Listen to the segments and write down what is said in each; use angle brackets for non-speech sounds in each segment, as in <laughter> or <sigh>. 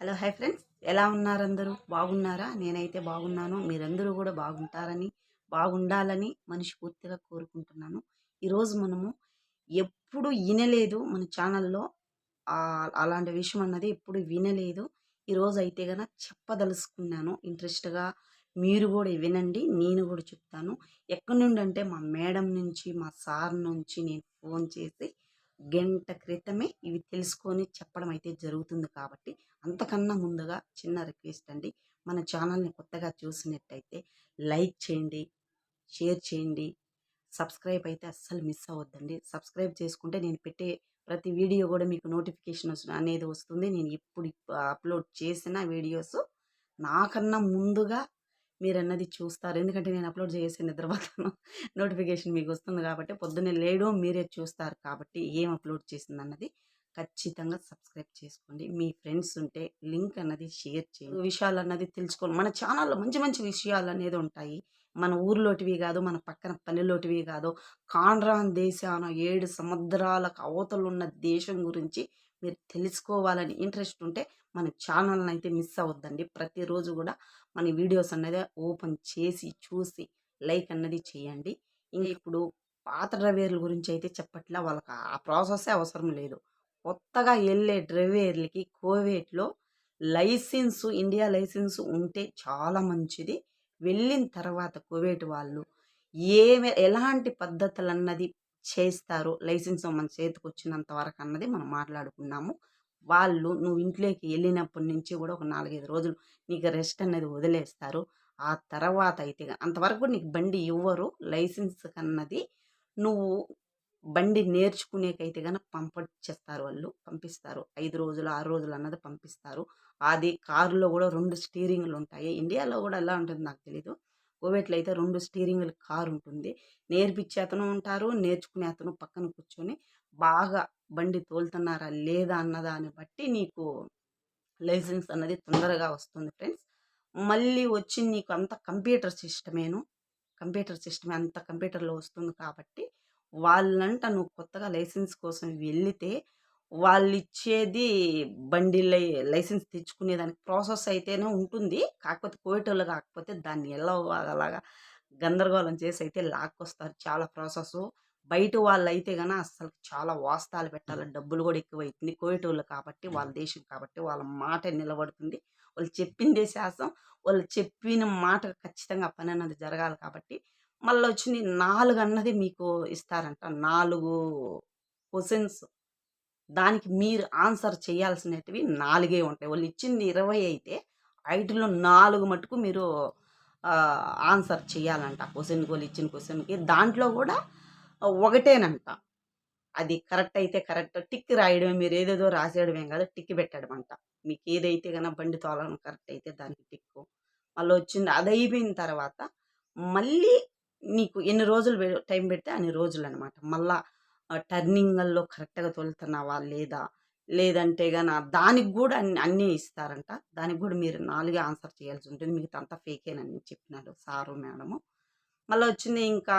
Hello hi friends. ఎలా ఉన్నారు అందరూ బాగున్నారా? నేనైతే బాగున్నాను. మీరందరూ కూడా బాగుంటారని బాగుండాలని మనస్ఫూర్తిగా కోరుకుంటున్నాను. ఈరోజు మనము ఎప్పుడు వినలేదు మన ఛానల్లో. అలాంటి విషయం అన్నది ఎప్పుడు వినలేదు. ఈరోజు అయితే గన చెప్పదలుచుకున్నాను. ఇంట్రెస్ట్గా మీరు కూడా వినండి నేను కూడా చెప్తాను. ఎక్కడి నుండి అంటే మా మేడం నుంచి మా సార్ నుంచి నేను ఫోన్ చేసి గంట క్రితమే ఇవి తెలుసుకొని చెప్పడం అయితే జరుగుతుంది కాబట్టి అంతకన్నా ముందుగా చిన్న రిక్వెస్ట్ అండి. మన ఛానల్ని కొత్తగా చూసినట్టయితే లైక్ చేయండి షేర్ చేయండి. సబ్స్క్రైబ్ అయితే అస్సలు మిస్ అవ్వద్దండి. సబ్స్క్రైబ్ చేసుకుంటే నేను పెట్టే ప్రతి వీడియో కూడా మీకు నోటిఫికేషన్ అనేది వస్తుంది. నేను ఇప్పుడు అప్లోడ్ చేసిన వీడియోస్ నాకన్నా ముందుగా మీరు అన్నది చూస్తారు. ఎందుకంటే నేను అప్లోడ్ చేసిన తర్వాత నోటిఫికేషన్ మీకు వస్తుంది కాబట్టి పొద్దున్నే లేడో మీరే చూస్తారు కాబట్టి ఏం అప్లోడ్ చేసింది అన్నది ఖచ్చితంగా సబ్స్క్రైబ్ చేసుకోండి. మీ ఫ్రెండ్స్ ఉంటే లింక్ అన్నది షేర్ చేయండి. విషయాలు అన్నది తెలుసుకోండి. మన ఛానల్లో మంచి మంచి విషయాలు అనేది ఉంటాయి. మన ఊర్లోటివి కాదు మన పక్కన పల్లెలోటివి కాదు. కాండ్రాన్ దేశాన ఏడు సముద్రాలకు అవతలున్న దేశం గురించి మీరు తెలుసుకోవాలని ఇంట్రెస్ట్ ఉంటే మన ఛానల్ని అయితే మిస్ అవ్వద్దండి. ప్రతిరోజు కూడా మన వీడియోస్ అన్నది ఓపెన్ చేసి చూసి లైక్ అన్నది చేయండి. ఇంకా ఇప్పుడు పాత డ్రైవర్ల గురించి అయితే చెప్పట్లా వాళ్ళకి ఆ ప్రాసెస్సే అవసరం లేదు. కొత్తగా వెళ్ళే డ్రైవర్లకి కోవేట్లో లైసెన్స్ ఇండియా లైసెన్స్ ఉంటే చాలా మంచిది. వెళ్ళిన తర్వాత కోవేట్ వాళ్ళు ఏమి ఎలాంటి పద్ధతులు అన్నది చేస్తారు లైసెన్స్ మన చేతికి వచ్చినంత వరకు అన్నది మనం మాట్లాడుకున్నాము. వాళ్ళు నువ్వు ఇంట్లోకి వెళ్ళినప్పటి నుంచి కూడా ఒక నాలుగైదు రోజులు నీకు రెస్ట్ అనేది వదిలేస్తారు. ఆ తర్వాత అయితే అంతవరకు నీకు బండి ఇవ్వరు. లైసెన్స్ కన్నది నువ్వు బండి నేర్చుకునేకైతే కనుక పంపించేస్తారు వాళ్ళు. పంపిస్తారు. ఐదు రోజులు ఆరు రోజులు అన్నది పంపిస్తారు. అది కారులో కూడా రెండు స్టీరింగ్లు ఉంటాయి ఇండియాలో కూడా ఎలా ఉంటుంది నాకు తెలీదు. కోవిడ్లో అయితే రెండు స్టీరింగ్లు కారు ఉంటుంది నేర్పించే అతను ఉంటారు నేర్చుకునే అతను పక్కన కూర్చొని బాగా బండి తోలుతున్నారా లేదా అన్నదాన్ని బట్టి నీకు లైసెన్స్ అన్నది తొందరగా వస్తుంది ఫ్రెండ్స్. మళ్ళీ వచ్చి నీకు అంత కంప్యూటర్ సిస్టమేను కంప్యూటర్ సిస్టమే అంత కంప్యూటర్లో వస్తుంది కాబట్టి వాళ్ళంట నువ్వు కొత్తగా లైసెన్స్ కోసం వెళితే వాళ్ళు ఇచ్చేది బండి లై లైసెన్స్ తెచ్చుకునేదానికి ప్రాసెస్ అయితేనే ఉంటుంది. కాకపోతే కోయటోళ్ళు కాకపోతే దాన్ని ఎలా అలాగా గందరగోళం చేసి అయితే లాక్కొస్తారు చాలా ప్రాసెస్ బయట వాళ్ళు అయితే కనుక అసలు చాలా వాస్తాలు పెట్టాలి. డబ్బులు కూడా ఎక్కువ అవుతుంది కోయటోళ్ళు కాబట్టి వాళ్ళ దేశం కాబట్టి వాళ్ళ మాట నిలబడుతుంది. వాళ్ళు చెప్పిందే శాసం వాళ్ళు చెప్పిన మాట ఖచ్చితంగా పని అన్నది జరగాలి కాబట్టి మళ్ళీ వచ్చి నాలుగు అన్నది మీకు ఇస్తారంట. నాలుగు క్వశ్చన్స్ దానికి మీరు ఆన్సర్ చేయాల్సినటివి నాలుగే ఉంటాయి. వాళ్ళు ఇచ్చింది ఇరవై అయితే ఐదులో నాలుగు మటుకు మీరు ఆన్సర్ చేయాలంట. క్వశ్చన్కి వాళ్ళు ఇచ్చిన క్వశ్చన్కి దాంట్లో కూడా ఒకటేనంట. అది కరెక్ట్ అయితే కరెక్ట్. టిక్ రాయడమే మీరు ఏదేదో రాసేయడమే కాదు టిక్ పెట్టడం అంట మీకు ఏదైతే కన్నా బండి తోలడం కరెక్ట్ అయితే దానికి టిక్కు. మళ్ళీ వచ్చింది అది అయిపోయిన తర్వాత మళ్ళీ నీకు ఎన్ని రోజులు టైం పెడితే అన్ని రోజులు అనమాట మళ్ళా టర్నింగ్లో కరెక్ట్గా తోలుతున్నావా లేదా? లేదంటే గన దానికి కూడా అన్ని అన్నీ ఇస్తారంట. దానికి కూడా మీరు నాలుగే ఆన్సర్ చేయాల్సి ఉంటుంది. మిగతా అంతా ఫేకేనని చెప్పినాడు సారు మేడము. మళ్ళీ వచ్చింది ఇంకా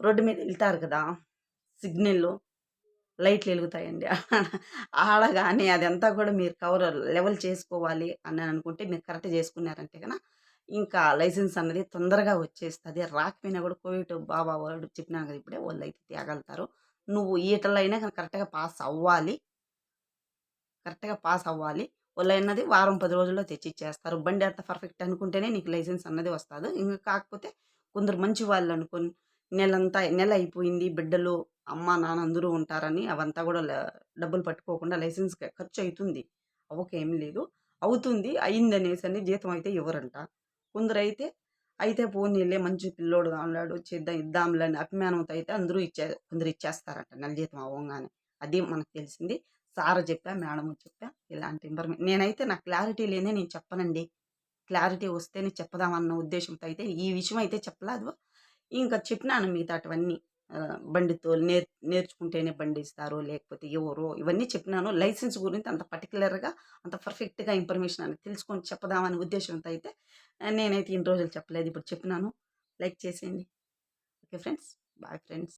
రోడ్డు మీద వెళ్తారు కదా సిగ్నల్ లైట్లు వెలుగుతాయండి. <laughs> ఆడగానే అదంతా కూడా మీరు కవర్ లెవెల్ చేసుకోవాలి అని అనుకుంటే మీరు కరెక్ట్ చేసుకున్నారంటే కనుక ఇంకా లైసెన్స్ అన్నది తొందరగా వచ్చేస్తుంది. రాకపోయినా కూడా కోవిడ్ బాబా వాడు చెప్పినా కదా ఇప్పుడే వాళ్ళు అయితే తేగలుగుతారు నువ్వు ఈటల్లో అయినా కానీ కరెక్ట్గా పాస్ అవ్వాలి. కరెక్ట్గా పాస్ అవ్వాలి. వాళ్ళు అన్నది వారం పది రోజుల్లో తెచ్చి ఇచ్చేస్తారు బండి అంత పర్ఫెక్ట్ అనుకుంటేనే నీకు లైసెన్స్ అన్నది వస్తుంది. ఇంకా కాకపోతే కొందరు మంచి వాళ్ళు అనుకుని నెలంతా నెల అయిపోయింది బిడ్డలు అమ్మ నాన్న అందరూ ఉంటారని అవంతా కూడా డబ్బులు పట్టుకోకుండా లైసెన్స్ ఖర్చు అవుతుంది. అవకేం లేదు. అవుతుంది అయిందనేసి అని జీతం అయితే ఇవ్వరంట. కొందరు అయితే అయితే పోనీలే మంచి పిల్లోడుగా ఉన్నాడు చేద్దాం ఇద్దాంలే అని అభిమానంతో అయితే అందరూ ఇచ్చే కొందరు ఇచ్చేస్తారంట నెల జీతం అవ్వగానే అది మనకు తెలిసింది. సార్ చెప్పా మేడం చెప్పా ఇలాంటి ఇన్ఫర్మేషన్ నేనైతే నా క్లారిటీ లేనే నేను చెప్పనండి. క్లారిటీ వస్తేనే చెప్పదామన్న ఉద్దేశంతో అయితే ఈ విషయం అయితే చెప్పలేదు. ఇంకా చెప్పినాను మిగతాటివన్నీ. బండితో నేర్ నేర్చుకుంటేనే బండి ఇస్తారు లేకపోతే ఎవరు ఇవన్నీ చెప్పినాను. లైసెన్స్ గురించి అంత పర్టికులర్గా అంత పర్ఫెక్ట్గా ఇన్ఫర్మేషన్ అని తెలుసుకొని చెప్పదామనే ఉద్దేశంతో అయితే నేనైతే ఇన్ని రోజులు చెప్పలేదు. ఇప్పుడు చెప్పినాను. లైక్ చేసేయండి. Okay friends. Bye friends.